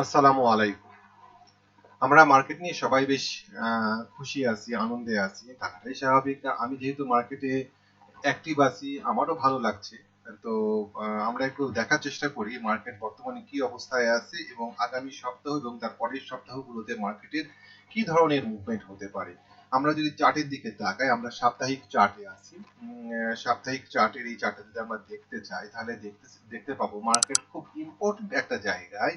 আসসালামু আলাইকুম। আমরা মার্কেট নিয়ে সবাই বেশ খুশি আছি, আনন্দে আছি। থাকাটাই স্বাভাবিক। আমি যেহেতু মার্কেটে অ্যাক্টিভ আছি, আমারও ভালো লাগছে। তো আমরা একটু দেখার চেষ্টা করি মার্কেট বর্তমানে কি অবস্থায় আছে এবং আগামী সপ্তাহ এবং তার পরের সপ্তাহগুলোতে মার্কেটের কি ধরনের মুভমেন্ট হতে পারে। আমরা যদি চার্টের দিকে তাকাই, আমরা সাপ্তাহিক চার্টে আছি। সাপ্তাহিক চার্টের এই চার্টে যদি আমরা দেখতে চাই, তাহলে দেখতে দেখতে পাবো মার্কেট খুব ইম্পর্টেন্ট একটা জায়গায়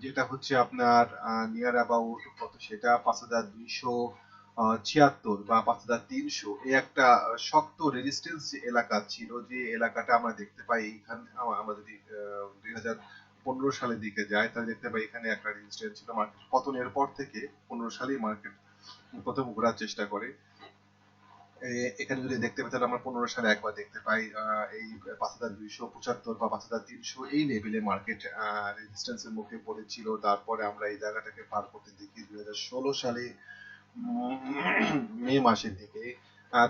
যেটা হচ্ছে আপনার নিয়ার অ্যাবাউট কত সেটা? পাঁচ হাজার দুইশো ছিয়াত্তর বা পাঁচ হাজার তিনশো। এই একটা শক্ত রেজিস্ট্যান্স এলাকা ছিল, যে এলাকাটা আমরা দেখতে পাই এইখানে, আম- আমরা যদি দুই হাজার পনেরো সালের দিকে যাই তাহলে দেখতে পাই এখানে একটা রেজিস্ট্যান্স ছিল মার্কেট পতনের পর থেকে পনেরো সালেই মার্কেট প্রথম ঘোরার চেষ্টা করে। এখানে যদি দেখতে পাই, তাহলে আমরা পনেরো সালে একবার দেখতে পাই এই পাঁচ হাজার দুইশো পঁচাত্তর বা পাঁচ হাজার তিনশো এই লেভেলে মার্কেট রেজিস্ট্যান্সের মুখে পড়েছিল। তারপরে আমরা এই জায়গাটাকে পার করতে দেখি দুই হাজার ষোলো সালে, মে মাসের দিকে।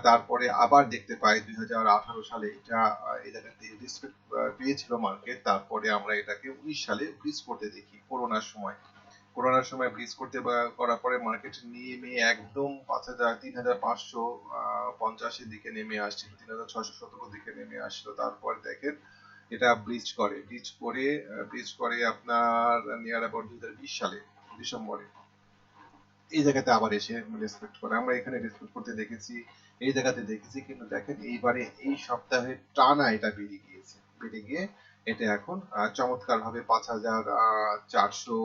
তারপরে আবার দেখতে পাই দুই হাজার আঠারো সালে এটা এই জায়গাতে রেসপেক্ট পেয়েছিল মার্কেট তারপরে আমরা এটাকে উনিশ সালে ব্রিজ করতে দেখি করোনার সময়। করোনার সময় ব্রিজ করতে করার পরে মার্কেট নেমে একদম পাঁচ হাজার তিন হাজার পাঁচশো পঞ্চাশের দিকে নেমে আসছিল তিন হাজার ছশো সতেরোর দিকে নেমে আসছিল তারপর দেখেন এটা ব্রিজ করে। ব্রিজ করে ব্রিজ করে আপনার নিয়ার অ্যাবাউট দুই হাজার বিশ সালে, ডিসেম্বরে। এই জায়গাতে আবার এসে রেসপেক্ট করে। আমরা এখানে রেসপেক্ট করতে দেখেছি, এই জায়গাতে দেখেছি, কিন্তু দেখেন এইবারে এই সপ্তাহে টানা এটা বেড়ে গিয়েছে। বেড়ে গিয়ে এটা এখন চমৎকার ভাবে পাঁচ হাজার চারশো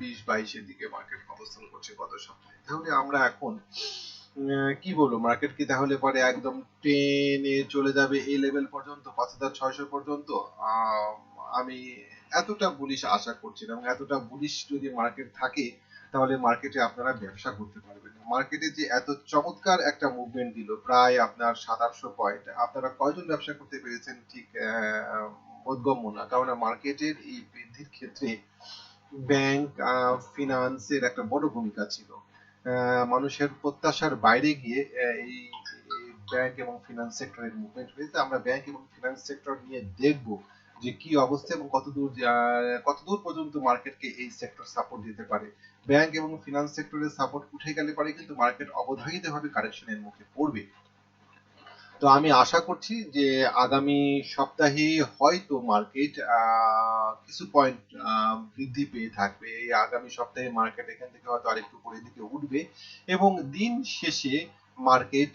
বিশ বাইশের দিকে মার্কেট অবস্থান করছে গত সপ্তাহে। তাহলে আমরা এখন কি বলব? মার্কেট কি তাহলে পরে একদম টেনে চলে যাবে এই লেভেল পর্যন্ত, পাঁচ হাজার ছয়শো পর্যন্ত? আমি এতটা বুলিশ আশা করছি না এতটা বুলিশ যদি মার্কেট থাকে, তাহলে মার্কেটে আপনারা ব্যবসা করতে পারবেন মার্কেটে যে এত চমৎকার একটা মুভমেন্ট দিল, প্রায় আপনার সাত আটশো পয়েন্ট আপনারা কয়জন ব্যবসা করতে পেরেছেন? ঠিক বোধগম্য না। কারণ মার্কেটের এই বৃদ্ধির ক্ষেত্রে ব্যাংক ফিনান্সের একটা বড় ভূমিকা ছিল। মানুষের প্রত্যাশার বাইরে গিয়ে এই ব্যাংক এবং ফিনান্স সেক্টরের মুভমেন্ট হয়েছে। আমরা ব্যাংক এবং ফিনান্স সেক্টর নিয়ে দেখব যে কি অবস্থা এবং কতদূর কতদূর পর্যন্ত মার্কেটকে এই সেক্টর সাপোর্ট দিতে পারে। ব্যাংক এবং ফিনান্স সেক্টরের সাপোর্ট উঠে গেলে পারে কিন্তু মার্কেট অবধারিতভাবে কারেকশনের মুখে পড়বে। তো আমি আশা করছি যে আগামী সপ্তাহে হয়তো মার্কেট কিছু পয়েন্ট বৃদ্ধি পেয়ে থাকবে। এই আগামী সপ্তাহে মার্কেট এখান থেকে হয়তো আরেকটু উপরের দিকে উঠবে এবং দিন শেষে মার্কেট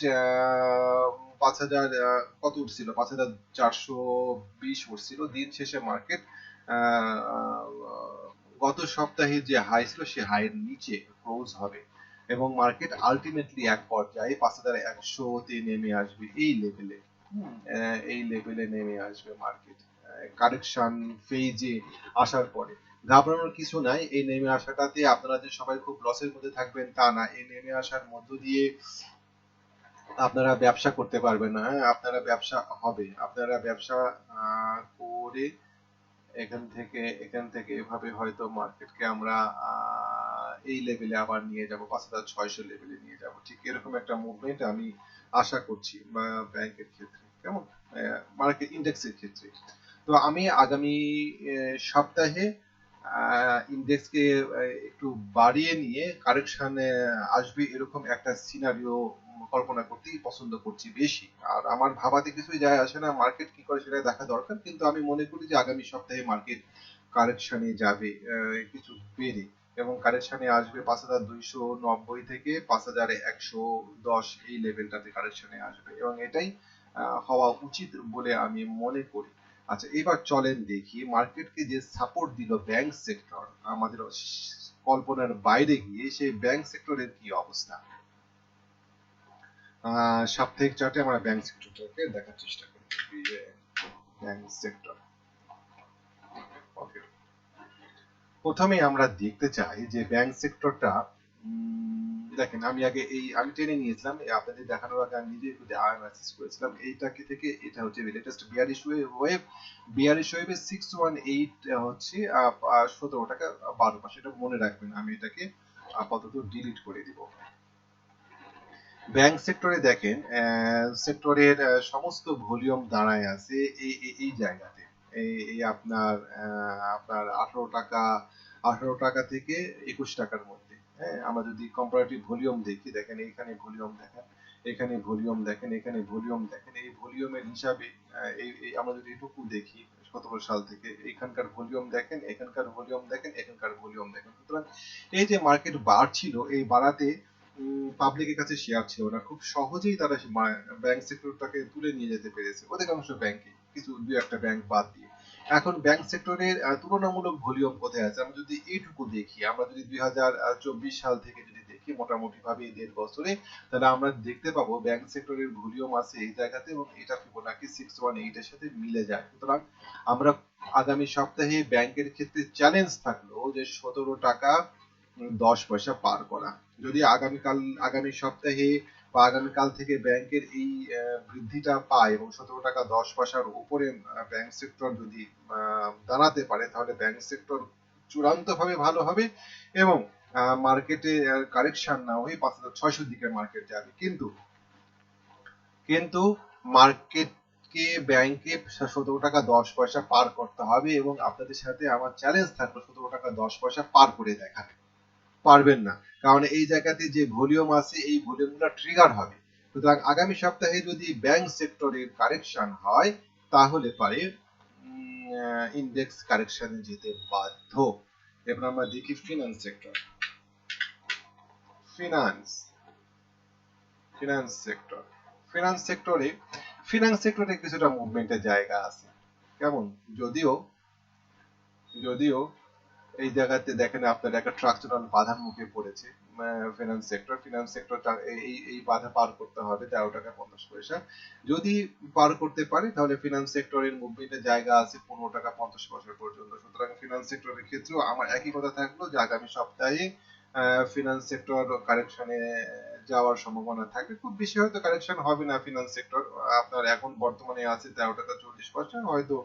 পাঁচ হাজার কত উঠছিল? পাঁচ হাজার চারশো বিশ উঠছিল। দিন শেষে মার্কেট গত সপ্তাহে যে হাই ছিল, সে হাইয়ের নিচে ক্লোজ হবে। এবং মার্কেট আলটিমেটলি এক পর্যায়ে পাঁচ হাজার একশোতে নেমে আসবে এই লেভেলে এই লেভেলে নেমে আসবে মার্কেট কারেকশন ফেজে আসার পরে। ঘাবড়ানোর কিছু নাই এই নেমে আসাটাতে আপনারা যে সবাই খুব লসের মধ্যে থাকবেন তা না। এই নেমে আসার মধ্য দিয়ে আপনারা ব্যবসা করতে পারবেন না। হ্যাঁ আপনারা ব্যবসা হবে। আপনারা ব্যবসা আহ, করে এখান থেকে এখান থেকে এভাবে হয়তো মার্কেটকে আমরা আহ, এই লেভেলে আবার নিয়ে যাব পাঁচ হাজার ছয়শো লেভেলে নিয়ে যাব। ঠিক এরকম একটা মুভমেন্ট আমি আশা করছি ব্যাংকের ক্ষেত্রে। কেমন? মার্কেট ইন্ডেক্সের ক্ষেত্রে। তো আমি আগামী সপ্তাহে ইন্ডেক্সকে একটু বাড়িয়ে নিয়ে কারেকশন আসবে এরকম একটা সিনারিও কল্পনা করতেই পছন্দ করছি বেশি। আর আমার ভাবাতে কিছুই যায় আসে না মার্কেট কি করে সেটা দেখা দরকার। কিন্তু আমি মনে করি যে আগামী সপ্তাহে মার্কেট কারেকশনে যাবে কিছু বেড়ে। এবং কারেকশনে আসবে পাঁচ হাজার দুইশো নব্বই থেকে পাঁচ হাজার একশো দশ এই লেভেলটাতে কারেকশনে আসবে। এবং এটাই হওয়া উচিত বলে আমি মনে করি। আচ্ছা এবার চলেন দেখি মার্কেটকে যে সাপোর্ট দিল ব্যাংক সেক্টর আমাদের কল্পনার বাইরে গিয়ে সেই ব্যাংক সেক্টরের কি অবস্থা? সাপ্তাহিক চার্টে আমরা ব্যাংক সেক্টরটাকে দেখার চেষ্টা করি। ব্যাংক সেক্টর প্রথমে আমরা দেখতে চাই যে ব্যাংক সেক্টরটা দেখেন, আমি আগে এই, আমি টেনে নিয়েছিলাম আপনাদের দেখানোর আগে আমি নিজে একটু অ্যানালাইসিস করেছিলাম। এইটাকে থেকে এটা হচ্ছে লেটেস্ট বিয়ারিশ ওয়েভ বিয়ারিশ ওয়েভের সিক্স ওয়ান এইট হচ্ছে সতেরো টাকা বারো পাশে এটা মনে রাখবেন, আমি এটাকে আপাতত ডিলিট করে দিব। ব্যাংক সেক্টরে দেখেন সেক্টরের সমস্ত ভলিউম দাঁড়ায় আছে এই- এই জায়গাতে। এই আপনার আপনার আঠারো টাকা আঠারো টাকা থেকে একুশ টাকার মধ্যে হ্যাঁ? আমরা যদি কম্পারেটিভ ভলিউম দেখি, দেখেন এইখানে ভলিউম দেখেন, এখানে ভলিউম দেখেন, এখানে ভলিউম দেখেন, এই ভলিউমের হিসাবে এই আমরা যদি এটুকু দেখি সতেরো সাল থেকে, এখানকার ভলিউম দেখেন, এখানকার ভলিউম দেখেন, এখানকার ভলিউম দেখেন। সুতরাং এই যে মার্কেট বাড়ছিল, এই বাড়াতে পাবলিকের কাছে শেয়ার ছিল না। খুব সহজেই তারা ব্যাংক সেক্টরটাকে তুলে নিয়ে যেতে পেরেছে, অধিকাংশ ব্যাংকে কিছু দু একটা ব্যাংক বাদ দিয়ে। এখন ব্যাংক সেক্টরের তুলনামূলক ভলিউম কোথায় আছে? আমরা যদি এইটুকু দেখি, আমরা যদি দুই হাজার চব্বিশ সাল থেকে যদি দেখি মোটামুটি ভাবে দেড় বছরে, তাহলে আমরা দেখতে পাবো ব্যাংক সেক্টরের ভলিউম আছে এই জায়গাতে এবং এটা ফিবোনাকি সিক্স ওয়ান এইট এর সাথে মিলে যায়। সুতরাং আমরা আগামী সপ্তাহে ব্যাংকের ক্ষেত্রে চ্যালেঞ্জ থাকল যে সতেরো টাকা দশ পয়সা পার করা। যদি আগামীকাল, আগামী সপ্তাহে বা আগামীকাল থেকে ব্যাংকের এই বৃদ্ধিটা পায় এবং সতেরো টাকা দশ পয়সার উপরে ব্যাংক সেক্টর যদি দাঁড়াতে পারে, তাহলে ব্যাংক সেক্টর চূড়ান্ত ভাবে ভালো হবে এবং মার্কেটে কারেকশন না হয়ে পাঁচ হাজার ছয়শোর দিকে মার্কেট যাবে। কিন্তু কিন্তু মার্কেটকে ব্যাংকে সতেরো টাকা দশ পয়সা পার করতে হবে এবং আপনাদের সাথে আমার চ্যালেঞ্জ থাকবে সতেরো টাকা দশ পয়সা পার করে দেখাতে। পারবেন না। কারণ এই জায়গাতে যে ভলিউম আছে, এই ভলিউমগুলো ট্রিগার হবে। সুতরাং আগামী সপ্তাহে যদি ব্যাংক সেক্টরের কারেকশন হয়, তাহলে পারে ইন্ডেক্স কারেকশনে যেতে বাধ্য। এবার আমরা দেখি finance sector finance finance sector finance সেক্টরে ফিনান্স সেক্টরে কিছুটা মুভমেন্টের জায়গা আছে। কেমন? যদিও যদিও এই জায়গাতে দেখেন আপনার একটা ট্রাকচুরাল বাধার মুখে পড়েছে। ফিনান্স সেক্টর ফিনান্স সেক্টর এই এই বাধা পার করতে হবে, তেরো টাকা পঞ্চাশ পয়সা। যদি পার করতে পারে, তাহলে ফিনান্স সেক্টরের মুভমেন্টের জায়গা আছে পনেরো টাকা পঞ্চাশ পয়সা পর্যন্ত। সুতরাং ফিনান্স সেক্টরের ক্ষেত্রেও আমার একই কথা থাকল যে আগামী সপ্তাহে ফিনান্স সেক্টর কারেকশনে যাওয়ার সম্ভাবনা থাকবে খুব বেশি হয়তো কারেকশন হবে না ফিনান্স সেক্টর আপনার এখন বর্তমানে আছে তেরো টাকা চল্লিশ পয়সা, হয়তো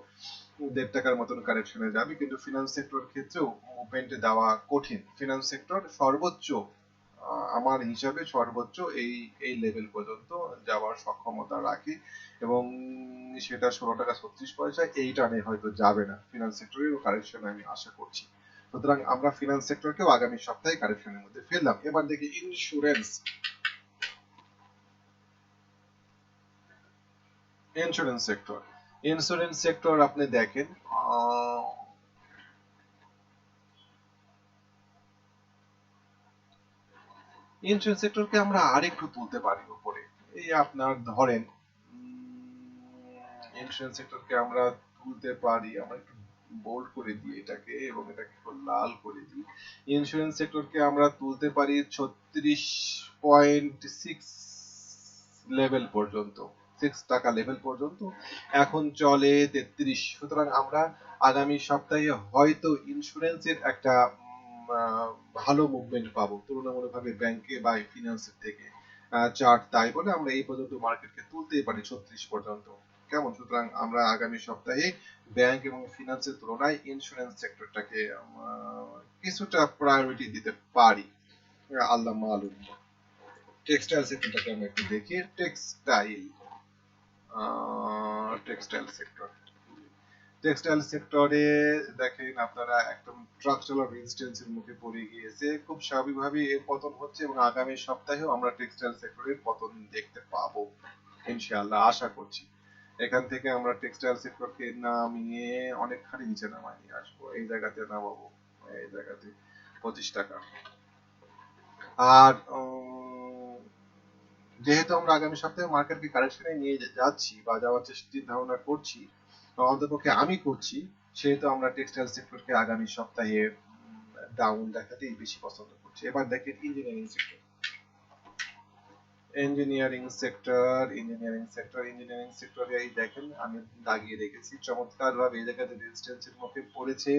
দেড় টাকার মতন কারেকশনে যাবে কিন্তু ফিনান্স সেক্টর ক্ষেত্রেও মুভমেন্টে দেওয়া কঠিন। ফিনান্স সেক্টর সর্বোচ্চ আমার হিসাবে সর্বোচ্চ এই এই লেভেল পর্যন্ত যাওয়ার সক্ষমতা রাখে এবং সেটা ষোলো টাকা ছত্রিশ পয়সা, এই টানে হয়তো যাবে না। ফিনান্স সেক্টরের কারেকশন আমি আশা করছি। সুতরাং আমরা ফিনান্স সেক্টরকেও আগামী সপ্তাহে কারেকশনের মধ্যে ফেললাম। এবার দেখি insurance insurance sector insurance sector আপনি দেখেন ইন্স্যুরেন্স সেক্টরকে আমরা আরেকটু তুলতে পারি উপরে। এই আপনার ধরেন ইন্স্যুরেন্স সেক্টরকে আমরা তুলতে পারি, আমরা একটু বোল্ড করে দিই এটাকে এবং এটাকে একটু লাল করে দিই। ইন্স্যুরেন্স সেক্টরকে আমরা তুলতে পারি ছত্রিশ পয়েন্ট সিক্স লেভেল পর্যন্ত। সিক্স টাকা লেভেল পর্যন্ত। এখন চলে তেত্রিশ। সুতরাং আমরা আগামী সপ্তাহে হয়তো ইন্স্যুরেন্সের একটা ভালো মুভমেন্ট পাবো তুলনামূলকভাবে ব্যাংকে বা ফিনান্সের থেকে। চার্ট তাই বলে আমরা এই পর্যন্ত মার্কেটকে তুলতেই পারি ছত্রিশ পর্যন্ত। কেমন? সুতরাং আমরা আগামী সপ্তাহে ব্যাংক এবং ফিনান্সের তুলনায় ইন্স্যুরেন্স সেক্টরটাকে কিছুটা প্রায়োরিটি দিতে পারি। আল্লাহ মালুম। টেক্সটাইল সেক্টরটাকে আমরা একটু দেখি টেক্সটাইল টেক্সটাইল সেক্টর টেক্সটাইল সেক্টরে দেখেন আপনারা একদম স্ট্রাকচারাল রেজিস্ট্যান্সের মুখে পড়ে গিয়েছে। খুব স্বাভাবিকভাবে এর পতন হচ্ছে এবং আগামী সপ্তাহেও আমরা টেক্সটাইল সেক্টরের পতন দেখতে পাবো, ইনশাআল্লাহ, আশা করছি। এখান থেকে আমরা টেক্সটাইল সেক্টরকে নামিয়ে অনেকখানি নিচে নামাই, আসব। এই জায়গাতে নামাবো, এই জায়গাতে পঁচিশ টাকা। আর যেহেতু আমরা আগামী সপ্তাহে মার্কেটকে কারেকশনে নিয়ে যাচ্ছি বা যাওয়ার চেষ্টা ভাবনা করছি অন্তপক্ষে আমি করছি, সেহেতু আমরা টেক্সটাইল সেক্টরকে আগামী সপ্তাহে ডাউন দেখাতেই বেশি পছন্দ করছি। এবার দেখেন engineering sector engineering sector engineering sector engineering সেক্টরে এই দেখেন, আমি দাগিয়ে রেখেছি। চমৎকার ভাবে এই জায়গাতে রেজিস্ট্যান্সের মুখে পড়েছে।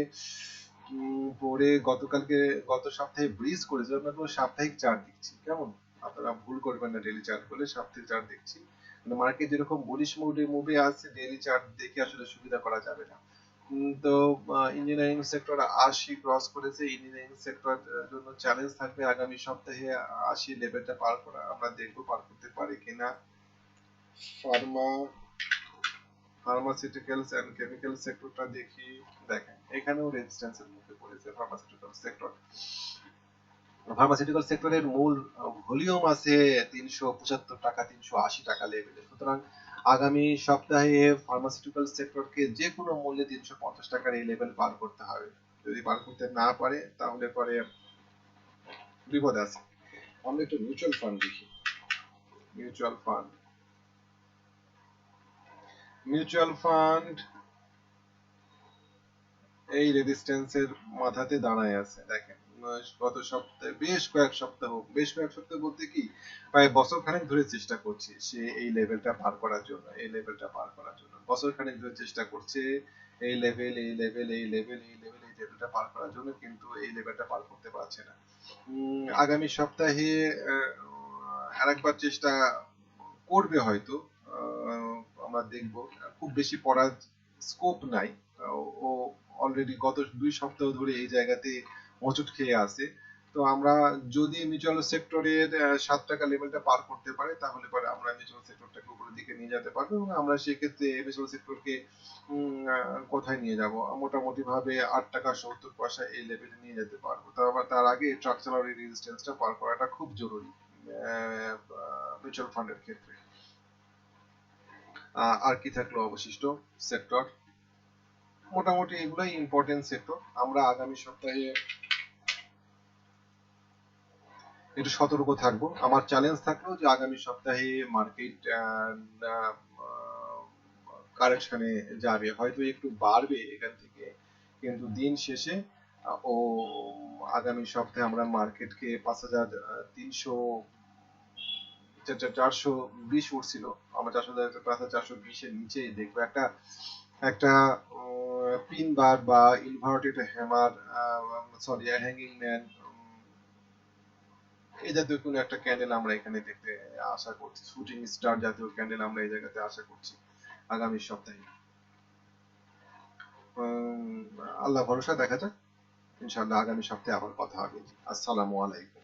পড়ে গতকালকে গত সপ্তাহে ব্রিজ করেছে। আমরা কোনো সাপ্তাহিক চার্ট দেখছি। কেমন? আপনারা ভুল করবেন না ডেলি চার্ট বলে সাপ্তাহিক চার্ট দেখছি। কিন্তু মার্কেট যেরকম বুলিশ মুডে মুভে আছে ডেলি চার্ট দেখে আসলে সুবিধা করা যাবে না। তো ইঞ্জিনিয়ারিং সেক্টর আশি ক্রস করেছে ইঞ্জিনিয়ারিং সেক্টর জন্য চ্যালেঞ্জ থাকবে আগামী সপ্তাহে আশি লেভেলটা পার করা। আমরা দেখব পার করতে পারি কিনা ফার্মা ফার্মাসিউটিক্যালস এন্ড কেমিক্যাল সেক্টরটা দেখি, দেখেন। এখানেও রেজিস্ট্যান্সের মুখে পড়েছে ফার্মাসিউটিক্যাল সেক্টর ফার্মাসিউটিক্যাল সেক্টরের মূল ভলিউম আছে তিনশো পঁচাত্তর টাকা, তিনশো আশি টাকা লেভেলে সুতরাং আগামী সপ্তাহে ফার্মাসিউটিক্যাল সেক্টরকে যে কোনো মূল্যে তিনশো পঞ্চাশ টাকার এই লেভেল পার করতে হবে। যদি পার করতে না পারে, তাহলে পরে বিপদ আছে। আমরা একটু মিউচুয়াল ফান্ড দেখি। মিউচুয়াল ফান্ড মিউচুয়াল ফান্ড এই রেজিস্ট্যান্সের মাথাতে দাঁড়ায় আছে, দেখেন। গত সপ্তাহে, বেশ কয়েক সপ্তাহ, বেশ কয়েক সপ্তাহ বলতে কি, প্রায় বছর খানেক ধরে চেষ্টা করছে সে এই লেভেলটা পার করার জন্য, এই লেভেলটা পার করার জন্য। বছর খানেক ধরে চেষ্টা করছে এই লেভেল এই লেভেল এই লেভেল এই লেভেল এই লেভেলটা পার করার জন্য, কিন্তু এই লেভেলটা পার করতে পারছে না। আগামী সপ্তাহে আরেকবার চেষ্টা করবে হয়তো আমরা দেখব। খুব বেশি পড়ার স্কোপ নাই। ও অলরেডি গত দুই সপ্তাহ ধরে এই জায়গাতে হোঁচট খেয়ে আছে। তো আমরা যদি মিউচুয়াল সেক্টরের সাত টাকা লেভেলটা পার করতে পারে, তাহলে পরে আমরা মিউচুয়াল সেক্টরটাকে উপরের দিকে নিয়ে যেতে পারব এবং আমরা সেক্ষেত্রে মিউচুয়াল সেক্টরকে কোথায় নিয়ে যাব? মোটামুটি ভাবে আট টাকা সত্তর পয়সা এই লেভেলে নিয়ে যেতে পারব। তো আবার তার আগে ট্রাক চালার রেজিস্ট্যান্সটা পার করাটা খুব জরুরি মিউচুয়াল ফান্ডের ক্ষেত্রে। আর কি থাকল অবশিষ্ট সেক্টর মোটামুটি এগুলাই ইম্পর্টেন্ট সেক্টর আমরা আগামী সপ্তাহে একটু সতর্ক থাকব। আমার চ্যালেঞ্জ থাকল যে আগামী সপ্তাহে মার্কেট কারেকশনে যাবে। হয়তো একটু বাড়বে এখান থেকে, কিন্তু দিন শেষে ও আগামী সপ্তাহে আমরা মার্কেটকে পাঁচ হাজার তিনশো চারশো বিশ উঠছিল। আমরা চারশো, পাঁচ হাজার চারশো বিশের নিচে দেখব। একটা একটা পিন বার বা inverted hammer sorry hanging man এই জাতীয় কোনো একটা ক্যান্ডেল আমরা এখানে দেখতে আশা করছি। শুটিং স্টার জাতীয় ক্যান্ডেল আমরা এই জায়গাতে আশা করছি আগামী সপ্তাহে। আল্লাহ ভরসা, দেখা যাক। ইনশাল্লাহ আগামী সপ্তাহে আবার কথা হবে। আসসালামু আলাইকুম।